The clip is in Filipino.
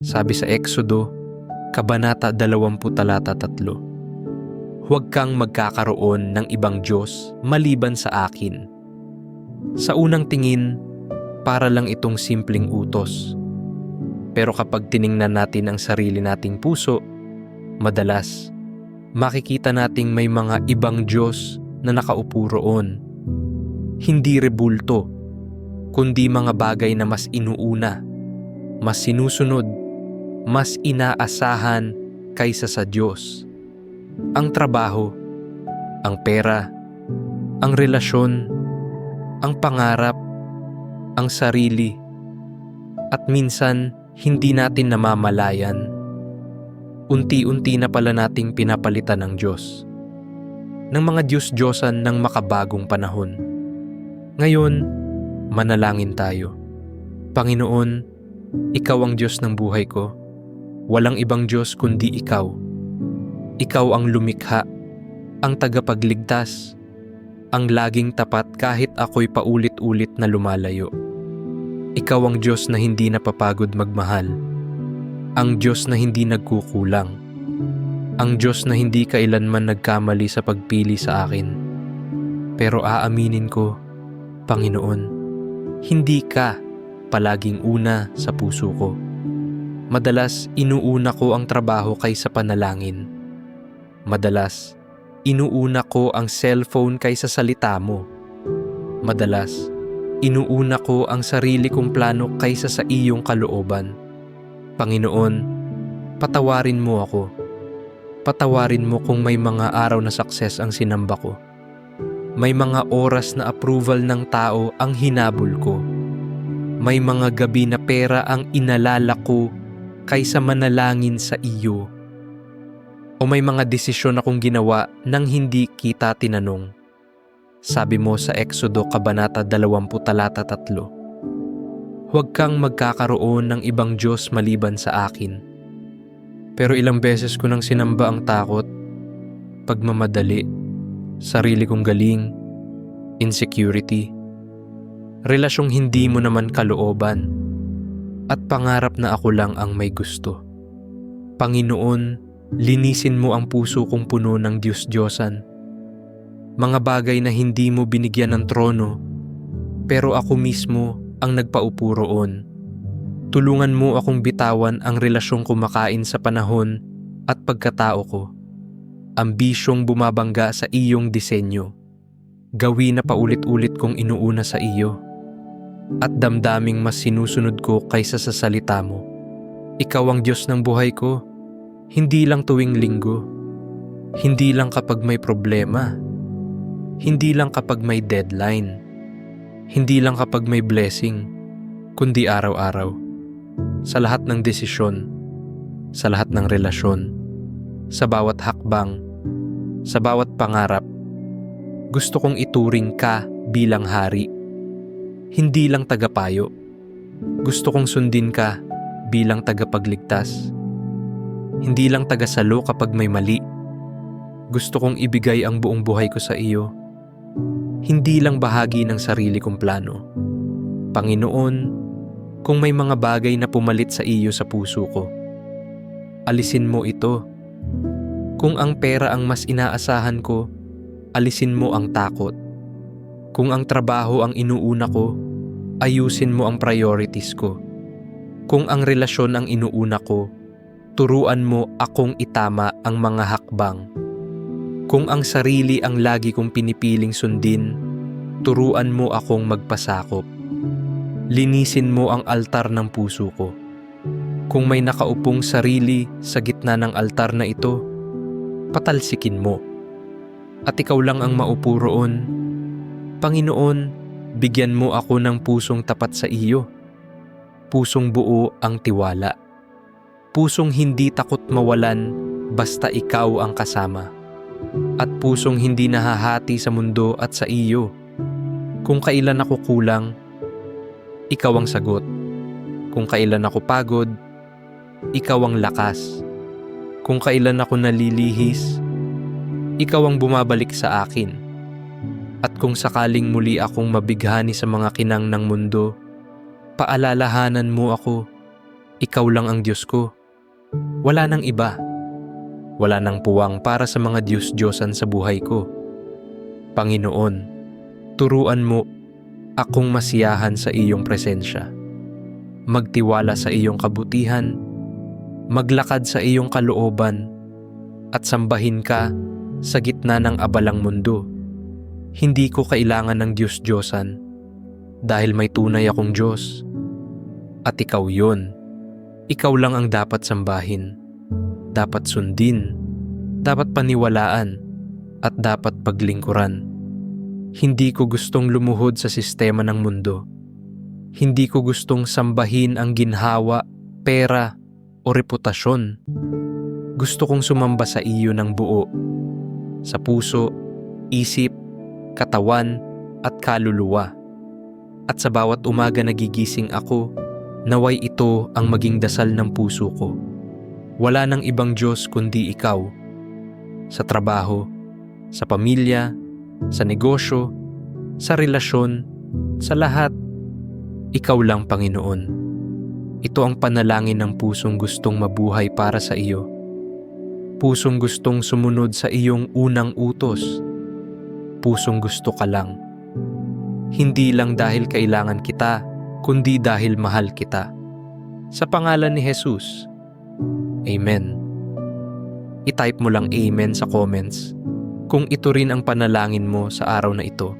Sabi sa Exodo, Kabanata 20 talata 3. Huwag kang magkakaroon ng ibang Diyos maliban sa akin. Sa unang tingin, para lang itong simpleng utos. Pero kapag tiningnan natin ang sarili nating puso, madalas, makikita nating may mga ibang Diyos na nakaupo roon. Hindi rebulto, kundi mga bagay na mas inuuna, mas sinusunod, mas inaasahan kaysa sa Diyos. Ang trabaho, ang pera, ang relasyon, ang pangarap, ang sarili, at minsan hindi natin namamalayan. Unti-unti na pala nating pinapalitan ng Diyos. Ng mga Diyos-Diyosan ng makabagong panahon. Ngayon, manalangin tayo. Panginoon, Ikaw ang Diyos ng buhay ko. Walang ibang Diyos kundi Ikaw. Ikaw ang lumikha, ang tagapagligtas, ang laging tapat kahit ako'y paulit-ulit na lumalayo. Ikaw ang Diyos na hindi napapagod magmahal. Ang Diyos na hindi nagkukulang. Ang Diyos na hindi kailanman nagkamali sa pagpili sa akin. Pero aaminin ko, Panginoon, hindi ka palaging una sa puso ko. Madalas inuuna ko ang trabaho kaysa panalangin. Madalas, inuuna ko ang cellphone kaysa salita mo. Madalas, inuuna ko ang sarili kong plano kaysa sa iyong kalooban. Panginoon, patawarin mo ako. Patawarin mo kung may mga araw na success ang sinamba ko. May mga oras na approval ng tao ang hinabol ko. May mga gabi na pera ang inalala ko kaysa manalangin sa iyo. O may mga desisyon akong ginawa nang hindi kita tinanong. Sabi mo sa Exodo Kabanata 20 talata 3. Huwag kang magkakaroon ng ibang Diyos maliban sa akin. Pero ilang beses ko nang sinamba ang takot, pagmamadali, sarili kong galing, insecurity, relasyong hindi mo naman kalooban, at pangarap na ako lang ang may gusto. Panginoon, linisin mo ang puso kong puno ng Diyos-Diyosan. Mga bagay na hindi mo binigyan ng trono, pero ako mismo ang nagpaupo roon. Tulungan mo akong bitawan ang relasyong kumakain sa panahon at pagkatao ko. Ambisyong bumabangga sa iyong disenyo. Gawi na paulit-ulit kong inuuna sa iyo at damdaming mas sinusunod ko kaysa sa salita mo. Ikaw ang Diyos ng buhay ko, hindi lang tuwing linggo, hindi lang kapag may problema, hindi lang kapag may deadline, hindi lang kapag may blessing, kundi araw-araw. Sa lahat ng desisyon, sa lahat ng relasyon, sa bawat hakbang, sa bawat pangarap, gusto kong ituring ka bilang hari hindi lang tagapayo. Gusto kong sundin ka bilang tagapagligtas. Hindi lang tagasalo kapag may mali. Gusto kong ibigay ang buong buhay ko sa iyo. Hindi lang bahagi ng sarili kong plano. Panginoon, kung may mga bagay na pumalit sa iyo sa puso ko, alisin mo ito. Kung ang pera ang mas inaasahan ko, alisin mo ang takot. Kung ang trabaho ang inuuna ko, ayusin mo ang priorities ko. Kung ang relasyon ang inuuna ko, turuan mo akong itama ang mga hakbang. Kung ang sarili ang lagi kong pinipiling sundin, turuan mo akong magpasakop. Linisin mo ang altar ng puso ko. Kung may nakaupong sarili sa gitna ng altar na ito, patalsikin mo. At ikaw lang ang maupo roon. Panginoon, bigyan mo ako ng pusong tapat sa iyo. Pusong buo ang tiwala. Pusong hindi takot mawalan basta ikaw ang kasama. At pusong hindi nahahati sa mundo at sa iyo. Kung kailan ako kulang, ikaw ang sagot. Kung kailan ako pagod, ikaw ang lakas. Kung kailan ako nalilihis, ikaw ang bumabalik sa akin. At kung sakaling muli akong mabighani sa mga kinang ng mundo, paalalahanan mo ako Ikaw lang ang Diyos ko. Wala nang iba. Wala nang puwang para sa mga Diyos-Diyosan sa buhay ko. Panginoon, turuan mo akong masiyahan sa iyong presensya. Magtiwala sa iyong kabutihan, maglakad sa iyong kalooban, at sambahin ka sa gitna ng abalang mundo. Hindi ko kailangan ng Diyos-Diyosan dahil may tunay akong Diyos. At ikaw yon. Ikaw lang ang dapat sambahin, dapat sundin, dapat paniwalaan, at dapat paglingkuran. Hindi ko gustong lumuhod sa sistema ng mundo. Hindi ko gustong sambahin ang ginhawa, pera, o reputasyon. Gusto kong sumamba sa iyo ng buo, sa puso, isip, katawan, at kaluluwa. At sa bawat umaga nagigising ako, naway ito ang maging dasal ng puso ko. Wala nang ibang Diyos kundi ikaw. Sa trabaho, sa pamilya, sa negosyo, sa relasyon, sa lahat, ikaw lang Panginoon. Ito ang panalangin ng pusong gustong mabuhay para sa iyo. Pusong gustong sumunod sa iyong unang utos. Pusong gusto ka lang. Hindi lang dahil kailangan kita, kundi dahil mahal kita. Sa pangalan ni Jesus. Amen. I-type mo lang Amen sa comments kung ito rin ang panalangin mo sa araw na ito.